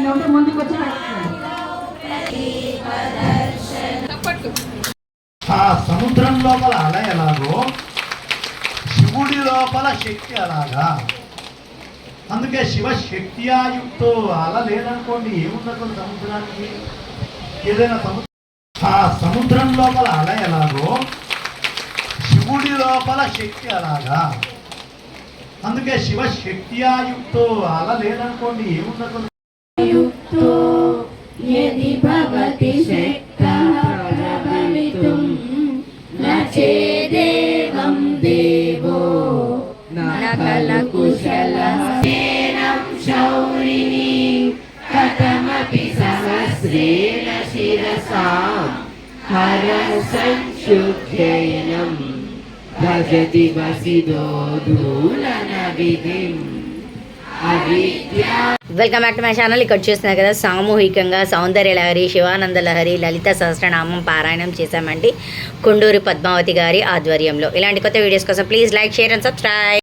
ముందుకు ఆ సముద్రం లోపల అల ఎలాగో? శివుడి లోపల శక్తి అలాగా? అందుకే శివశక్తి ఆయుక్తో అల లేదనుకోండి ఏముండదు సముద్రానికి? ఏదైనా సముద్రం ఆ సముద్రం లోపల అల ఎలాగో? శివుడి లోపల శక్తి అలాగా? అందుకే శివశక్తి ఆయుక్తో అల లేదనుకోండి ఏముండదు युक्तो यदि भवति शक्तः प्रभवितुं न चेदेवं देवो न खलु कुशलः सेनं शौरिणी कथमपि सहस्रेण शिरसां हरः संशुद्धयनं भजति वसिदो धूलनविधिम् अविद्या welcome back to my channel ఇక్కడ చూస్తున్నారు కదా సామూహికంగా సౌందర్య లహరి శివానంద లహరి లలిత సహస్రనామం పారాయణం చేశామండి. కొండూరు పద్మావతి గారి ఆధ్వర్యంలో. ఇలాంటి కొత్త వీడియోస్ కోసం please like share and subscribe